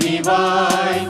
கனிவாய்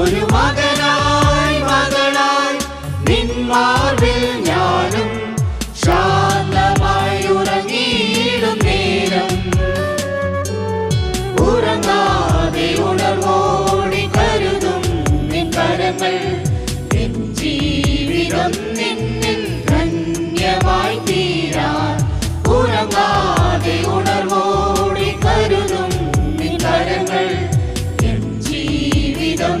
ഒരു മകനായി മകളായി. നിന്മാർവിൽ ഞാനും ശാന്തമായി ഉറങ്ങിയിടും നേരം ഉറങ്ങാതെ ഉണർവോടി കരുതും നിൻ കരങ്ങൾ. നിൻ ജീവിതം നിന്നിൽ ധന്യമായി തീരാൻ ഉറങ്ങാതെ ഉണർവോടി കരുതും നിൻ കരങ്ങൾ. ജീവിതം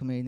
community